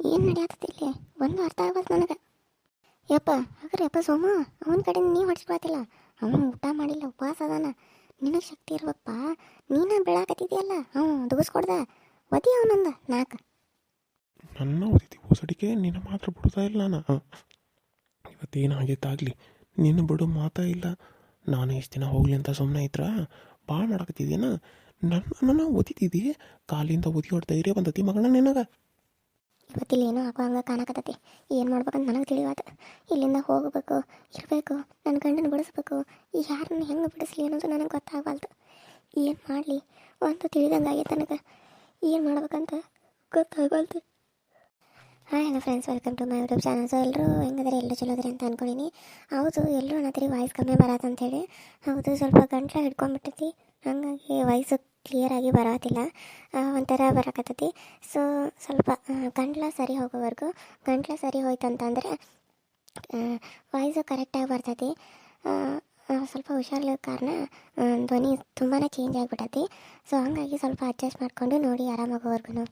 ಏನು ನಡೆಯತ್ತೈತಿ ಇಲ್ಲಿ? ಒಂದು ಅರ್ಥ ಆಗ್ಬಾರ್ದು ನನಗೆ. ಯಪ್ಪ, ಹಾಗಾದ್ರೆ ಯಪ್ಪ ಸೋಮ, ಅವನ ಕಡೆ ನೀ ಹೊಡ್ಸ್ಕೊಳತಿಲ್ಲ ಅವನು ಊಟ ಮಾಡಿಲ್ಲ, ಉಪವಾಸ ಅದಾನ. ನಿನಗೆ ಶಕ್ತಿ ಇರ್ಬೇಕಪ್ಪ ನೀನ ಬೆಳಾಕತ್ತಿದ್ಯಲ್ಲ ಹ್ಞೂ ದುಗಿಸ್ಕೊಡ್ದ. ಒದಿ ಅವನಂದ ನಾಲ್ಕು ನನ್ನ ಓದಿತಿ ಹೊಸಡಿಕೆ, ನಿನ್ನ ಮಾತ್ರ ಬಿಡ್ತಾ ಇಲ್ಲ ನಾನು. ಇವತ್ತೇನಾಗೈತಾಗಲಿ ನಿನ್ನ ಬಿಡು ಮಾತಾ ಇಲ್ಲ. ನಾನು ಇಷ್ಟು ದಿನ ಹೋಗ್ಲಿ ಅಂತ ಸುಮ್ಮನೆ ಇದ್ರ? ಭಾಳ ಮಾಡಕತ್ತಿದ್ದೀನ ನನ್ನ ನನ್ನ ಕಾಲಿಂದ ಓದಿ ಹೊಡ್ತಾ ಧೈರ್ಯ ಬಂದತಿ ಮಗಳ ನಿನಗೆ? ಇವತ್ತಿಲ್ಲಿ ಏನೋ ಹಾಕೋ ಹಂಗೆ ಕಾಣಕತ್ತೈತಿ. ಏನು ಮಾಡ್ಬೇಕಂತ ನನಗೆ ತಿಳಿವಾತ ಇಲ್ಲಿಂದ ಹೋಗಬೇಕು, ಇರಬೇಕು ನನ್ನ ಗಂಡನ ಬಿಡಿಸ್ಬೇಕು. ಈ ಯಾರನ್ನ ಹೆಂಗೆ ಬಿಡಿಸ್ಲಿ ಅನ್ನೋದು ನನಗೆ ಗೊತ್ತಾಗಬಾರ್ದು ಏನು ಮಾಡಲಿ? ಒಂದು ತಿಳಿದಂಗೆ ಆಗೈತೆ ನನಗೆ ಏನು ಮಾಡ್ಬೇಕಂತ ಗೊತ್ತಾಗಬಾರ್ದು hi, hello friends welcome to my YouTube channel so ಎಲ್ಲರೂ ಹೆಂಗದ್ರೆ? ಎಲ್ಲರೂ ಚಲೋ ಅದ್ರಿ ಅಂತ ಅಂದ್ಕೊಂಡಿನಿ ಹೌದು ಎಲ್ಲರೂ ಅನ್ನತ್ರಿ ವಾಯ್ಸ್ ಕಮ್ಮಿ ಬರತ್ತಂತೇಳಿ. ಹೌದು, ಸ್ವಲ್ಪ ಗಂಟ್ಲ ಹಿಡ್ಕೊಂಡ್ಬಿಟ್ಟೈತಿ. ಹಾಗಾಗಿ ವಾಯ್ಸು ಕ್ಲಿಯರಾಗಿ ಆಗಿ ಬರೋದಿಲ್ಲ. ಒಂಥರ ಬರಕತ್ತೈತಿ. ಸೊ ಸ್ವಲ್ಪ ಗಂಟ್ಲ ಸರಿ ಹೋಗೋವರೆಗೂ, ಗಂಟ್ಲ ಸರಿ ಹೋಯ್ತು ಅಂತಂದರೆ ವಾಯ್ಸು ಕರೆಕ್ಟಾಗಿ ಬರ್ತೈತಿ. ಸ್ವಲ್ಪ ಹುಷಾರಿಲ್ಲ ಕಾರಣ ಧ್ವನಿ ತುಂಬಾ ಚೇಂಜ್ ಆಗಿಬಿಟ್ಟೈತಿ ಸೊ ಹಾಗಾಗಿ ಸ್ವಲ್ಪ ಅಡ್ಜಸ್ಟ್ ಮಾಡಿಕೊಂಡು ನೋಡಿ ಆರಾಮಾಗೋವರೆಗೂ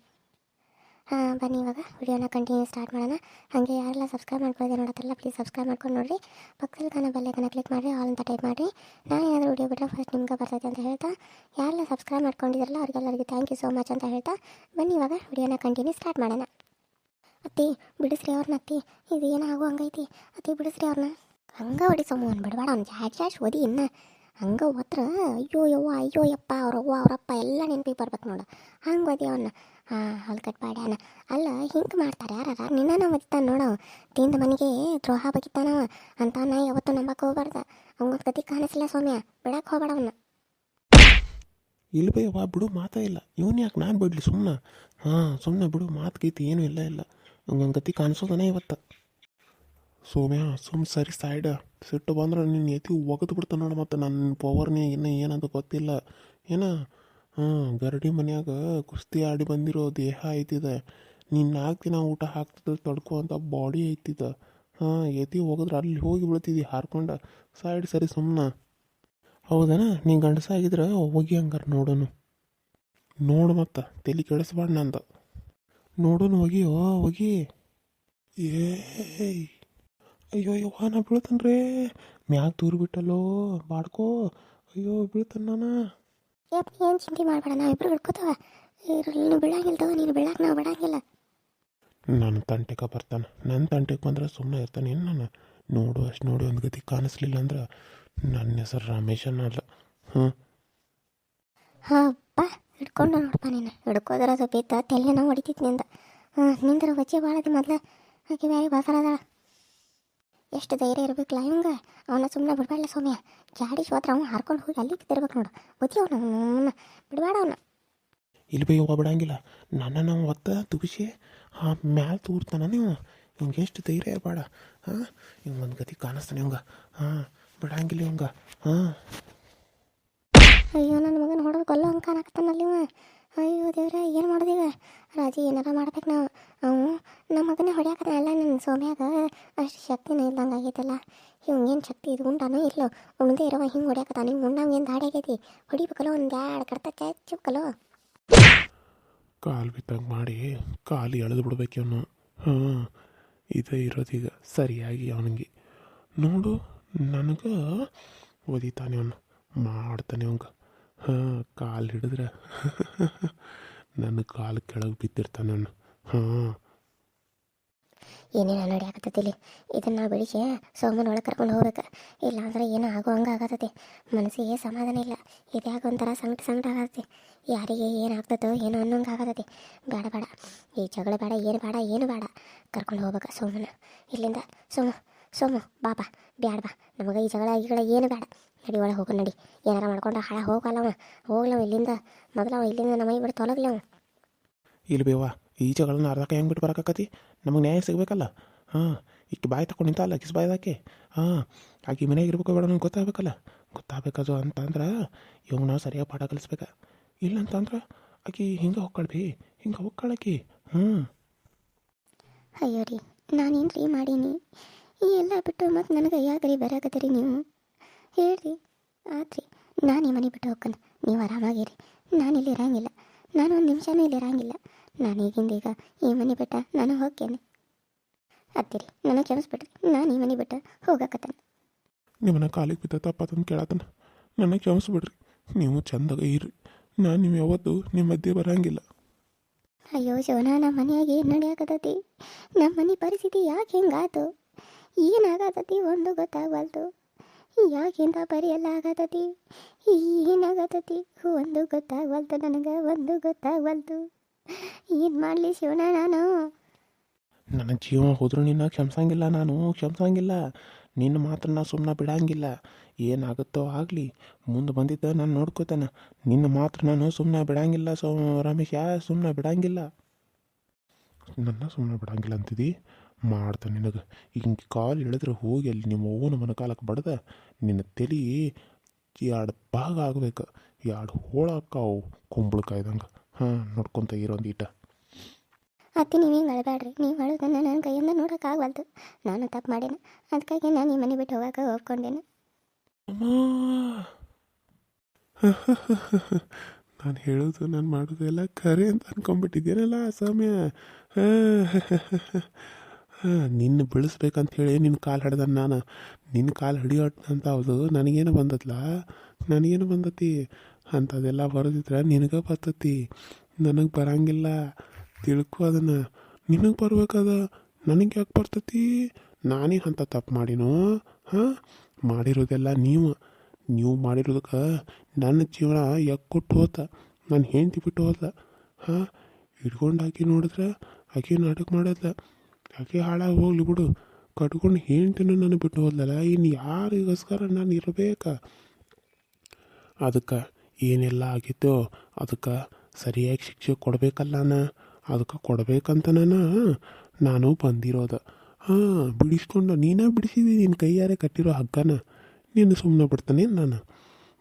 ಬನ್ನಿ ಇವಾಗ. ವಿಡಿಯೋನ ಕಂಟಿನ್ಯೂ ಸ್ಟಾರ್ಟ್ ಮಾಡೋಣ. ಹಾಗೆ ಯಾರೆಲ್ಲ ಸಬ್ಸ್ಕ್ರೈಬ್ ಮಾಡ್ಕೊಳ್ಳೋದೇ ನೋಡತ್ತಲ್ಲ ಪ್ಲೀಸ್ ಸಬ್ಸ್ಕ್ರೈಬ್ ಮಾಡ್ಕೊಂಡು ನೋಡಿರಿ. ಪಕ್ಕದಲ್ಲಿ ಕಾಣೋ ಬೆಲ್ಲೈಕನ್ನ ಕ್ಲಿಕ್ ಮಾಡಿರಿ ಆಲ್ ಅಂತ ಟೈಪ್ ಮಾಡಿರಿ. ನಾನು ಏನಾದರೂ ವಿಡಿಯೋ ಬಿಟ್ಟರೆ ಫಸ್ಟ್ ನಿಮ್ಗೆ ಬರ್ತೈತೆ ಅಂತ ಹೇಳ್ತಾ. ಯಾರೆಲ್ಲ ಸಬ್ಸ್ಕ್ರೈಬ್ ಮಾಡ್ಕೊಂಡಿದ್ರಲ್ಲ ಅವ್ರಿಗೆಲ್ಲರಿಗೆ ಥ್ಯಾಂಕ್ ಯು ಸೋ ಮಚ್ ಅಂತ ಹೇಳ್ತಾ. ಬನ್ನಿ ಇವಾಗ ವಿಡಿಯೋನ ಕಂಟಿನ್ಯೂ ಸ್ಟಾರ್ಟ್ ಮಾಡೋಣ. ಅತ್ತಿ, ಬಿಡಿಸ್ರಿ ಅವ್ರನ್ನ ಅತ್ತಿ. ಇದು ಏನೋ ಆಗೋ ಹಂಗೈತಿ. ಅತ್ತಿ, ಬಿಡಿಸ್ರಿ ಅವ್ರನ್ನ ಹಂಗೆ ಹೊಡಿ ಸೋಮು, ಅವ್ನು ಬಿಡಬೇಡ. ಅವ್ನು ಜಾಡ್ ಜಾಶ್ ಓದಿ ಇನ್ನು. ಹಂಗೆ ಓದ್ರ ಅಯ್ಯೋ ಯವ್ವ, ಅಯ್ಯೋ ಯಪ್ಪ, ಅವ್ರವ್ವ, ಅವರಪ್ಪ ಎಲ್ಲ ನೆನಪಿಗೆ ಬರ್ಬೇಕು ನೋಡು. ಹಂಗೆ ಓದಿ ಅವನ್ನ ಹಾಂ ಕಟ್ ಕಟ್ಪಾಡ್ಯಾನ ಅಲ್ಲ, ಹಿಂಗೆ ಮಾಡ್ತಾರೆ ಯಾರ ನಿನ್ನ ನಾವು ಮದಿತಾನ ನೋಡು. ತಿಂದ ಮನೆಗೆ ದ್ರೋಹ ಬಗಿತಾನವ. ಅಂತ ನಾ ಯಾವತ್ತೂ ನಂಬಕ್ ಹೋಗ್ಬಾರ್ದ. ಅವ್ನ ಗತಿ ಕಾಣಿಸಿಲ್ಲ ಸೌಮ್ಯ. ಬಿಡಕ್ಕೆ ಹೋಗ್ಬೇಡ ಅವನ್ನ ಇಲ್ಲಿ ಬೈ ವಾ ಬಿಡು ಮಾತಾ ಇಲ್ಲ. ಇವನು ಯಾಕೆ ನಾನು ಬಿಡ್ಲಿ ಸುಮ್ಮನೆ ಹಾಂ ಸುಮ್ಮನೆ ಬಿಡು, ಮಾತು ಗೀತಿ ಏನೂ ಇಲ್ಲ ಇಲ್ಲ. ಹಂಗೊಂದು ಗತಿ ಕಾಣಿಸೋದನೇ ಇವತ್ತು. ಸೋಮ್ಯ, ಸುಮ್ ಸರಿ ಸೈಡ್. ಸಿಟ್ಟು ಬಂದ್ರೆ ನಿನ್ನ ಎತ್ತಿ ಒಗದು ಬಿಡ್ತಾನೆ ನೋಡು ಮತ್ತು ನನ್ನ ಪವರ್ನೇ ಇನ್ನೂ ಏನಂತ ಗೊತ್ತಿಲ್ಲ. ಏನ? ಹಾಂ, ಗರಡಿ ಮನ್ಯಾಗ ಕುಸ್ತಿ ಆಡಿ ಬಂದಿರೋ ದೇಹ ಐತಿದೆ. ನೀನು ನಾಲ್ಕು ದಿನ ಊಟ ಹಾಕ್ತಿದ್ರೆ ತಡ್ಕೊ ಬಾಡಿ ಐತಿದ. ಹಾಂ ಎತಿ ಹೋಗಿದ್ರೆ ಅಲ್ಲಿ ಹೋಗಿ ಬೀಳ್ತಿದ್ದಿ ಹಾರ್ಕೊಂಡ. ಸೈಡ್ ಸರಿ ಸುಮ್ಮನೆ ಹೌದನ? ನೀ ಗಂಡಸ ಆಗಿದ್ರೆ ಹೋಗಿ ಹಂಗಾರ ನೋಡೋನು. ನೋಡು ಮತ್ತ, ತಲೆ ಕೆಡಿಸ್ಬಾರ್ದು ನಂದು. ನೋಡೋನು ಹೋಗಿ, ಓ, ಹೋಗಿ. ಏಯ್. ಅಯ್ಯೋ ಯವ್ವ ನಾ ಬೀಳ್ತಾನ್ರೇ. ಮ್ಯಾಗ ತೂರು ಬಿಟ್ಟಲ್ಲೋ, ಬಾಡ್ಕೋ. ಅಯ್ಯೋ, ಬೀಳ್ತಾನ ನಾನು. ಯಪ್ಪ ಏನು ಚಿಂತೆ ಮಾಡಬೇಡ ನಾವಿಬ್ರು ಹಿಡ್ಕೋತವ. ನೀನು ಬೀಳಾಗಿಲ್ಲ ತಗೋ ನೀನು ಬೀಳಾಕ ನಾವು ಬಿಡಂಗಿಲ್ಲ ನನ್ನ ತಂಟೆಕ ಬರ್ತಾನೆ. ನನ್ನ ತಂಟೆಗೆ ಬಂದ್ರೆ ಸುಮ್ಮನೆ ಇರ್ತಾನೆ. ಏನು ನಾನು ನೋಡು ಅಷ್ಟು ನೋಡಿ ಒಂದು ಗತಿ ಕಾಣಿಸ್ಲಿಲ್ಲ ಅಂದ್ರೆ ನನ್ನ ಹೆಸರು ರಮೇಶ್ ಅನ್ನಲ್ಲ. ಹ್ಞೂ ಹಾಂ ಬಾ ಹಿಡ್ಕೊಂಡು ನೋಡಪ್ಪ ನೀನು. ಹಿಡ್ಕೋದ್ರ ಸ್ವಲ್ಪ ಇತ್ತ ತಲೆ ನಾವು ಹೊಡಿತಿತ್ತು ನಿಂದ ಹಾಂ ನಿಂದ್ರ ವಜ್ಜೆ ಭಾಳ ಮೊದ್ಲು. ಆಕೆ ಬೇರೆ ಬಾಸರದ ಎಷ್ಟು ಧೈರ್ಯ ಇರ್ಬೇಕಲ್ಲ ಹಿಂಗೆ? ಅವನ ಸುಮ್ಮನೆ ಬಿಡಬೇಡ ಸೌಮ್ಯ. ಜಾಡಿ ಹೋದ್ರೆ ಅವ್ನು ಹಾರ್ಕೊಂಡು ಹೋಗಿ ಅಲ್ಲಿ ತಿರ್ಬೇಕು ನೋಡು. ಬುದ್ಧಿ ಅವನು ಬಿಡಬೇಡ ಅವನು. ಇಲ್ಲಿ ಬೈ ಒಬ್ಬ ಬಿಡಂಗಿಲ್ಲ ನನ್ನ ನಾವು ಒತ್ತ ತುಗಿಸಿ ಆ ಮ್ಯಾಲ ತೂರ್ತಾನ ನೀವು ಹಿಂಗೆ ಎಷ್ಟು ಧೈರ್ಯ ಇರಬೇಡ. ಹಾಂ? ಹಿಂಗೆ ಒಂದು ಗತಿ ಕಾಣಿಸ್ತಾನೆ ಇವಂಗ. ಹಾಂ? ಬಿಡಂಗಿಲ್ಲ ಇವಂಗ. ಹಾಂ? ಅಯ್ಯೋ ನನ್ನ ಮಗನ ಹೊಡೆದು ಕೊಲ್ಲೋ ಹಂಗೆ ಕಾಣಕತ್ತಾನಲ್ಲಿ ಇವ. ಅಯ್ಯೋ ದೇವ್ರೆ, ಏನು ಮಾಡೋದೀಗ ರಾಜಿ, ಏನಾರ ಮಾಡ್ಬೇಕು ನಾವು. ಅವು ನಮ್ಮ ಮಗನೇ ಅಲ್ಲ ನನ್ನ ಸೋಮ್ಯಾಗ? ಅಷ್ಟು ಶಕ್ತಿನ ಇಲ್ದಂಗೆ ಆಗೈತಲ್ಲ. ಇವಂಗೇನು ಶಕ್ತಿ ಇದು ಉಂಟಾನೋ ಇಲ್ಲೋ? ಉಣ್ದೇ ಇರೋ ಹಿಂಗೆ ಹೊಡ್ಯಾಕತ್ತಾನ ಹಿಂಗೆ ಏನು ದಾಡಿ ಆಗೈತಿ? ಹೊಡಿಬೇಕಲ್ಲ ಒಂದು ಎರಡು ಕಡ್ತ ಚಚ್ಚಬೇಕಲ್ಲೋ ಕಾಲು ಬಿತ್ತಂಗೆ ಮಾಡಿ ಕಾಲು ಎಳೆದು ಬಿಡ್ಬೇಕು ಅವನು ಹಾಂ, ಇದೇ ಇರೋದೀಗ ಸರಿಯಾಗಿ ಅವನಿಗೆ. ನೋಡು, ನನಗೆ ಓದಿತಾನೆ ಅವನು ಮಾಡ್ತಾನೆ ಅವಂಗ ಕಾಲು ಹಿಡಿದ್ರೆ. ನನ್ನ ಕಾಲು ಕೆಳಗೆ ಬಿದ್ದಿರ್ತಾನೆ ಅವನು. ಹಾಂ. ಏನೇನು ಇಲ್ಲಿ? ಇದನ್ನು ನಾವು ಬೆಳಿಗ್ಗೆ ಸೋಮನ ಒಳಗೆ ಕರ್ಕೊಂಡು ಹೋಗ್ಬೇಕು. ಇಲ್ಲ ಅಂದ್ರೆ ಏನೋ ಆಗೋ ಹಂಗೆ ಆಗತ್ತೈತಿ. ಮನಸ್ಸಿಗೆ ಸಮಾಧಾನ ಇಲ್ಲ. ಇದ್ಯಾಗ ಒಂಥರ ಸಂಕಟ ಸಂಕಟ ಆಗತ್ತೆ ಯಾರಿಗೆ ಏನಾಗ್ತದೋ ಏನೋ ಅನ್ನೋಂಗೆ ಆಗತ್ತೈತಿ. ಬೇಡ ಬೇಡ. ಈ ಜಗಳ ಬೇಡ, ಏನು ಬೇಡ ಏನು ಬೇಡ. ಕರ್ಕೊಂಡು ಹೋಗ್ಬೇಕು ಸೋಮನ. ಇಲ್ಲಿಂದ, ಸೋಮ, ಸೋಮು ಬಾಬಾ ಬ್ಯಾಡ ಬಾ. ನಮಗೆ ಈ ಜಗಳ ಈಗಳ ಏನು ಬೇಡ. ನಡಿ ಒಳಗೆ ಹೋಗು ನಡಿ. ಏನಾರ ಮಾಡ್ಕೊಂಡು ಹಾಳ ಹೋಗಲ್ಲ ಅವ ಹೋಗ್ಲವ ಇಲ್ಲಿಂದ. ಮೊದಲು ಅವ ಇಲ್ಲಿಂದ ನಮ್ಮ ಮೈ ಬಿಟ್ಟು ತೊಲಗ್ಲಿ ಅವ ಇಲ್ಲಿ ಬೇವ ಈ ಜಗಳನ್ನ ಅರ್ಧಕ್ಕೆ ಹೆಂಗೆ ಬಿಟ್ಟು ಬರೋಕತಿ ನಮಗೆ ನ್ಯಾಯ ಸಿಗಬೇಕಲ್ಲ? ಹಾಂ ಇಷ್ಟು ಬಾಯಿ ತಗೊಂಡು ನಿಂತಲ್ಲ ಕಿಸ್ ಬಾಯ್ದಾಕೆ ಹಾಂ ಆಕೆ ಮನೆಯಾಗ ಇರ್ಬೇಕು ಬೇಡ ನಂಗೆ ಗೊತ್ತಾಗಬೇಕಲ್ಲ? ಗೊತ್ತಾಗಬೇಕದು ಅಂತಂದ್ರೆ ಇವಾಗ ನಾವು ಸರಿಯಾಗಿ ಪಾಠ ಕಲಿಸ್ಬೇಕ. ಇಲ್ಲ ಅಂತಂದ್ರೆ ಆಕೆ ಹಿಂಗೆ ಹೊಕ್ಕಳ್ಬಿ ಹಿಂಗೆ ಹೊಕ್ಕಳಕಿ ಹ್ಞೂ ಅಯ್ಯೋ ರೀ ನಾನೇನು ರೀ ಮಾಡೀನಿ? ಈ ಎಲ್ಲ ಬಿಟ್ಟು ಮತ್ತು ನನಗೆ ಯಾಕೆ ರೀ ಬರಾಕತ್ತೀರಿ ನೀವು? ಹೇಳ್ರಿ ಆತ್ರಿ ನಾನು ಈ ಮನೆ ಬಿಟ್ಟು ಹೋಗ್ಕೊಂಡು ನೀವು ಆರಾಮಾಗಿರಿ. ನಾನು ಇಲ್ಲಿ ಇರಂಗಿಲ್ಲ. ನಾನು ಒಂದು ನಿಮಿಷನೂ ಇಲ್ಲಿ ಇರಂಗಿಲ್ಲ. ನಾನು ಈಗಿಂದ ಈಗ ಈ ಮನೆ ಬಿಟ್ಟ ನಾನು ಹೋಗ್ತೇನೆ. ಅತ್ತಿರಿ ನನಗೆ ಕ್ಷಮಿಸ್ಬಿಟ್ರಿ ನಾನು ಈ ಮನೆ ಬಿಟ್ಟ ಹೋಗಕತ್ತೇನೆ. ನಿಮ್ಮನ್ನ ಕಾಲಿಗೆ ಬಿದ್ದ ತಪ್ಪತ್ತಂದು ಕೇಳತ್ತನ. ನನಗೆ ಕ್ಷಮಿಸ್ಬಿಡ್ರಿ. ನೀವು ಚಂದಾಗ ಇರ್ರಿ. ನಾನು ನಿಮ್ಮ ಯಾವತ್ತು ನಿಮ್ಮ ಮಧ್ಯೆ ಬರಂಗಿಲ್ಲ. ಅಯ್ಯೋ ಶಿವನ ನಮ್ಮ ಮನೆಯಾಗ ಏನು ನಡೆಯಾಕತ್ತೈತಿ? ನಮ್ಮ ಮನೆ ಪರಿಸ್ಥಿತಿ ಯಾಕೆ ಹಿಂಗಾತು? ಏನಾಗತ್ತತಿ ಒಂದು ಗೊತ್ತಾಗವಲ್ದು. ಯಾಕೆ ಬರೆಯಲಾಗತತಿ ಆಗತ್ತತಿ ಏನಾಗತ್ತತಿ ಒಂದು ಗೊತ್ತಾಗವಲ್ತು ನನಗೆ, ಒಂದು ಗೊತ್ತಾಗವಲ್ತು ಏನು ಮಾಡಲಿ ಶಿವನ ನಾನು? ನನ್ನ ಜೀವ ಹೋದ್ರೂ ನಿನ್ನ ಕ್ಷಮಿಸಂಗಿಲ್ಲ ನಾನು, ಕ್ಷಮಿಸಂಗಿಲ್ಲ. ನಿನ್ನ ಮಾತ್ರ ನಾ ಸುಮ್ಮನೆ ಬಿಡಂಗಿಲ್ಲ. ಏನಾಗುತ್ತೋ ಆಗಲಿ. ಮುಂದೆ ಬಂದಿದ್ದ ನಾನು ನೋಡ್ಕೋತಾನೆ. ನಿನ್ನ ಮಾತ್ರ ನಾನು ಸುಮ್ಮನೆ ಬಿಡಂಗಿಲ್ಲ ಸೋ ರಮೇಶ ಸುಮ್ಮನೆ ಬಿಡಂಗಿಲ್ಲ. ನನ್ನ ಸುಮ್ಮನೆ ಬಿಡಂಗಿಲ್ಲ ಅಂತಿದ್ದಿ ಮಾಡ್ತಾನೆ ನಿನಗೆ. ಹಿಂಗೆ ಕಾಲು ಎಳೆದ್ರೆ ಹೋಗಿ ಅಲ್ಲಿ ನಿಮ್ಮ ಅವ್ವನ ಮನ ಕಾಲಕ್ಕೆ ಬಡ್ದ ನಿನ್ನ ತಲೆ ಎರಡು ಭಾಗ ಆಗ್ಬೇಕು. ಎರಡು ಹೋಳಕ್ಕಾವು ಕುಂಬಳಕಾಯ್ದಂಗೆ ಹಾಂ ನೋಡ್ಕೊತ ಇರೋಂದು ಈಟ. ಅತ್ತಿ ನೀವು ಹಿಂಗೆ ಅಳಬೇಡ್ರಿ ನೀವು ಅಳೋದನ್ನ ನನ್ನ ಕೈಯಿಂದ ನೋಡೋಕ್ಕಾಗಲ್ದು ನಾನು ತಪ್ಪು ಮಾಡೇನೆ. ಅದಕ್ಕಾಗಿ ನಾನು ಈ ಮನೆ ಬಿಟ್ಟು ಹೋಗಕ್ಕೆ ಒಪ್ಕೊಂಡೇನೆ. ನಾನು ಹೇಳೋದು ನಾನು ಮಾಡೋದು ಎಲ್ಲ ಖರೆ ಅಂತ ಅನ್ಕೊಂಡ್ಬಿಟ್ಟಿದ್ದೇನಲ್ಲ ಸಮಯ? ನಿನ್ನ ಬೆಳೆಸ್ಬೇಕಂತ ಹೇಳಿ ನಿನ್ನ ಕಾಲು ಹಿಡ್ದ ನಾನು. ನಿನ್ನ ಕಾಲು ಹಿಡಿಯೋಟ್ ಹೌದು, ನನಗೇನು ಬಂದತ್ಲ ನನಗೇನು ಬಂದತಿ? ಅಂಥದ್ದೆಲ್ಲ ಬರೋದಿದ್ರೆ ನಿನಗೆ ಬರ್ತತಿ. ನನಗೆ ಬರಂಗಿಲ್ಲ. ತಿಳ್ಕೊ ಅದನ್ನು. ನಿನಗೆ ಬರ್ಬೇಕದ? ನನಗೆ ಯಾಕೆ ಬರ್ತತಿ? ನಾನೇ ಅಂತ ತಪ್ಪು ಮಾಡಿನೋ? ಹಾಂ, ಮಾಡಿರೋದೆಲ್ಲ ನೀವು. ನೀವು ಮಾಡಿರೋದಕ್ಕೆ ನನ್ನ ಜೀವನ ಕೊಟ್ಟು ಹೋತ. ನಾನು ಹೆಂಡ್ತಿ ಬಿಟ್ಟು ಹೋದ ಹಾಂ, ಹಿಡ್ಕೊಂಡು ಹಾಕಿ ನೋಡಿದ್ರೆ, ಆಕೆ ನಾಟಕ ಮಾಡೋದ ಆಕೆ ಹಾಳಾಗಿ ಹೋಗ್ಲಿ ಬಿಡು. ಕಟ್ಕೊಂಡು ಹೇಳ್ತೀನಿ ನಾನು ಬಿಟ್ಟು ಹೋದ್ಲಲ್ಲ ಇನ್ನು ಯಾರಿಗೋಸ್ಕರ ನಾನು ಇರಬೇಕಾ? ಅದಕ್ಕೆ ಏನೆಲ್ಲ ಆಗಿತ್ತೋ ಅದಕ್ಕೆ ಸರಿಯಾಗಿ ಶಿಕ್ಷೆ ಕೊಡಬೇಕಲ್ಲ ನಾ. ಅದಕ್ಕೆ ಕೊಡಬೇಕಂತ ನಾನು ನಾನು ಬಂದಿರೋದು. ಹಾಂ, ಬಿಡಿಸ್ಕೊಂಡು, ನೀನೇ ಬಿಡಿಸಿದಿ ನಿನ್ನ ಕೈಯಾರೆ ಕಟ್ಟಿರೋ ಹಗ್ಗನ. ನೀನು ಸುಮ್ಮನೆ ಬಿಡ್ತಾನೆ ನಾನು.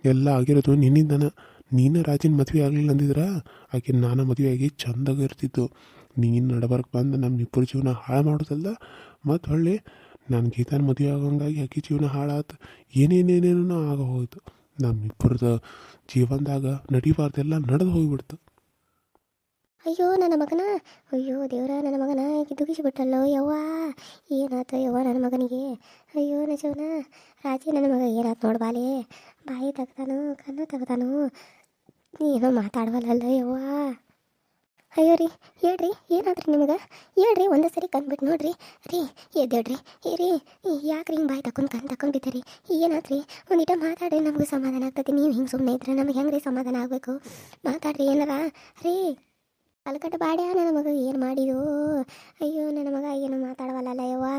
ಎಲ್ಲ ಆಗಿರೋದು ನಿನ್ನಿಂದನ. ನೀನು ರಾಜಿನ ಮದುವೆ ಆಗಲಿಲ್ಲ ಅಂದಿದ್ರೆ, ಆಕೆ ನಾನು ಮದುವೆ ಆಗಿ ಚಂದಾಗ ಇರ್ತಿತ್ತು ನೀನು ನಡಬರ್ಕ್ ಬಂದು ನಮ್ಮ ಇಬ್ಬರು ಜೀವನ ಹಾಳು ಮಾಡೋದಲ್ಲ ಮತ್ತು ಹೊಳ್ಳಿ ನಾನು ಗೀತಾನ ಮದುವೆ ಆಗೋಂಗಾಗಿ ಆಕೆ ಜೀವನ ಹಾಳಾತು. ಏನೇನೇನೇನೋ ಆಗ ಹೋಯ್ತು. ನಮ್ಮಿಬ್ಬರದ ಜೀವನದಾಗ ನಡಿಬಾರ್ದೆಲ್ಲ ನಡೆದು ಹೋಗಿಬಿಡ್ತು. ಅಯ್ಯೋ, ನನ್ನ ಮಗನ. ಅಯ್ಯೋ, ದೇವರ, ನನ್ನ ಮಗನ. ದುಗಿಸಿಬಿಟ್ಟಲ್ಲೋ ಯವ್ವ. ಏನಾಯ್ತು ಯವ್ವ ನನ್ನ ಮಗನಿಗೆ? ಅಯ್ಯೋ ನಜವನ ರಾಜಿ, ನನ್ನ ಮಗ ಏನಾಯ್ತು ನೋಡ್ಬಾಲೆ ಬಾಯಿ ತೆಗ್ದಾನು, ಕಣ್ಣು ತೆಗ್ದಾನು. ಏನೋ ಮಾತಾಡ್ವಲ್ಲಲ್ಲ ಯವ್ವ? ಅಯ್ಯೋ ರೀ, ಹೇಳ್ರಿ, ಏನಾದ್ರಿ ನಿಮಗೆ? ಹೇಳ್ರಿ, ಒಂದೇ ಸರಿ ಕಂದ್ಬಿಟ್ಟು ನೋಡ್ರಿ. ರೀ, ಎದ್ದೇಳ್ರಿ. ಏ ರೀ ಯಾಕೆ ರೀ ಹಿಂಗೆ ಬಾಯಿ ತಕೊಂಡು ಕಣ್ ತಕೊಂಡಿದ್ದೀರಿ ಏನಾದ್ರಿ? ಒಂದಿಟ ಮಾತಾಡ್ರಿ, ನಮಗೆ ಸಮಾಧಾನ ಆಗ್ತದೆ. ನೀವು ಹಿಂಗೆ ಸುಮ್ಮನೆ ಇದ್ರೆ ನಮಗೆ ಹೆಂಗೆ ರೀ ಸಮಾಧಾನ ಆಗಬೇಕು? ಮಾತಾಡ್ರಿ ಏನಾರ? ರೀ, ಅಲ್ಕಟ್ಟು ಬಾಡ್ಯಾ ನನ್ನ ಮಗ, ಏನು ಮಾಡಿದು ಅಯ್ಯೋ, ನನ್ನ ಮಗ, ಏನು ಮಾತಾಡವಲ್ಲ ಯವ್ವ?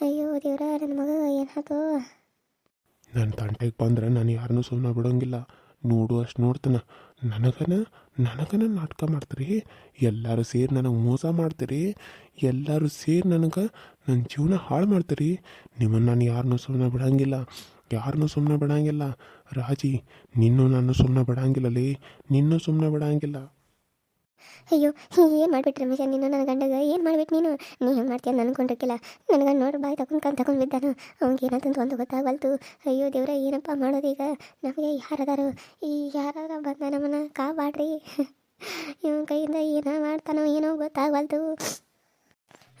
ಅಯ್ಯೋ, ದೇವ್ರ, ನನ್ನ ಮಗ ಏನಾಯ್ತು ನನ್ನ ತಂಟೆಗೆ ಬಂದ್ರೆ ನಾನು ಯಾರನ್ನೂ ಸುಮ್ಮನೆ ಬಿಡೋಂಗಿಲ್ಲ. ನೋಡು, ಅಷ್ಟು ನೋಡ್ತಾನೆ. ನನಗನ ನನಗನ ನಾಟಕ ಮಾಡ್ತೀರಿ? ಎಲ್ಲರೂ ಸೇರಿ ನನಗೆ ಮೋಸ ಮಾಡ್ತೀರಿ? ಎಲ್ಲರೂ ಸೇರಿ ನನಗೆ ನನ್ನ ಜೀವನ ಹಾಳು ಮಾಡ್ತೀರಿ? ನಿಮ್ಮನ್ನು ನಾನು ಯಾರನ್ನೂ ಸುಮ್ಮನೆ ಬಿಡೋಂಗಿಲ್ಲ. ಯಾರನ್ನೂ ಸುಮ್ಮನೆ ಬಿಡಂಗಿಲ್ಲ. ರಾಜಿ, ನಿನ್ನೂ ನಾನು ಸುಮ್ಮನೆ ಬಿಡಂಗಿಲ್ಲಲೇ. ನಿನ್ನೂ ಸುಮ್ಮನೆ ಬಿಡಂಗಿಲ್ಲ. ಅಯ್ಯೋ ಏನು ಮಾಡ್ಬಿಟ್ಟು ರಮೇಶ? ನೀನು ನನ್ನ ಗಂಡಗ ಏನು ಮಾಡ್ಬಿಟ್ಟು ನೀನು? ನೀ ಹೆಂಗೆ ಮಾಡ್ತೀಯ ನನಗೆ ಕೊಂಡಿರ್ಕಿಲ್ಲ ನನಗೆ ನೋಡು, ಬಾಯ್ ತಗೊಂಡು ಕಣ್ ತಗೊಂಡು ಬಿದ್ದಾನು. ಅವ್ನಿಗೆ ಏನಂತಂದು ಒಂದು ಗೊತ್ತಾಗವಲ್ತು. ಅಯ್ಯೋ, ದೇವ್ರ, ಏನಪ್ಪ ಮಾಡೋದೀಗ ನಮಗೆ ಯಾರದಾರು, ಈ ಯಾರಾರ ಬಂದ ನಮ್ಮನ್ನ ಕಾಪಾಡ್ರಿ. ಇವನ ಕೈಯಿಂದ ಏನೋ ಮಾಡ್ತಾನೋ ಏನೋ ಗೊತ್ತಾಗವಲ್ತು.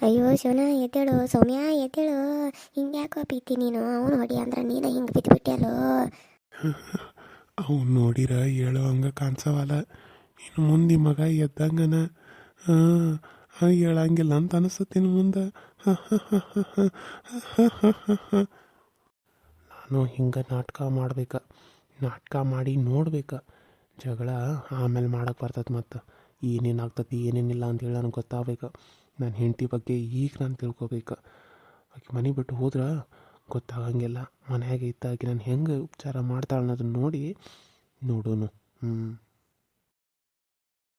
ಅಯ್ಯೋ ಶಿವನ ಎದ್ದೇಳು. ಸೌಮ್ಯ, ಎದ್ದೇಳು. ಹಿಂಗೆ ಯಾಕೋ ನೀನು? ಅವನು ಹೊಡಿ ಅಂದ್ರೆ ನೀನು ಹಿಂಗೆ ಬಿದ್ದು ಬಿಟ್ಟಿಯಲ್ಲೋ ಅವ್ನು ನೋಡಿರ, ಹೇಳೋ ಹಂಗೆ ಕಾಣಿಸವಲ್ಲ. ಇನ್ನು ಮುಂದೆ ಮಗ ಎದ್ದಂಗನ ಹೇಳಂಗಿಲ್ಲ ಅಂತ ಅನಿಸ್ತೇನೆ ಮುಂದೆ. ನಾನು ಹಿಂಗೆ ನಾಟಕ ಮಾಡ್ಬೇಕ. ನಾಟಕ ಮಾಡಿ ನೋಡ್ಬೇಕ. ಜಗಳ ಆಮೇಲೆ ಮಾಡಕ್ಕೆ ಬರ್ತದೆ ಮತ್ತು. ಏನೇನು ಆಗ್ತದೆ ಏನೇನಿಲ್ಲ ಅಂತೇಳಿ ನನಗೆ ಗೊತ್ತಾಗಬೇಕು. ನನ್ನ ಹೆಂಡತಿ ಬಗ್ಗೆ ಈಗ ನಾನು ತಿಳ್ಕೊಬೇಕು. ಆಕೆ ಮನೆ ಬಿಟ್ಟು ಹೋದ್ರೆ ಗೊತ್ತಾಗಂಗಿಲ್ಲ. ಮನೆಯಾಗೆ ಇದ್ದಾಗಿ ನಾನು ಹೆಂಗೆ ಉಪಚಾರ ಮಾಡ್ತಾಳೆ ಅನ್ನೋದನ್ನ ನೋಡಿ ನೋಡೋನು. ಹ್ಞೂ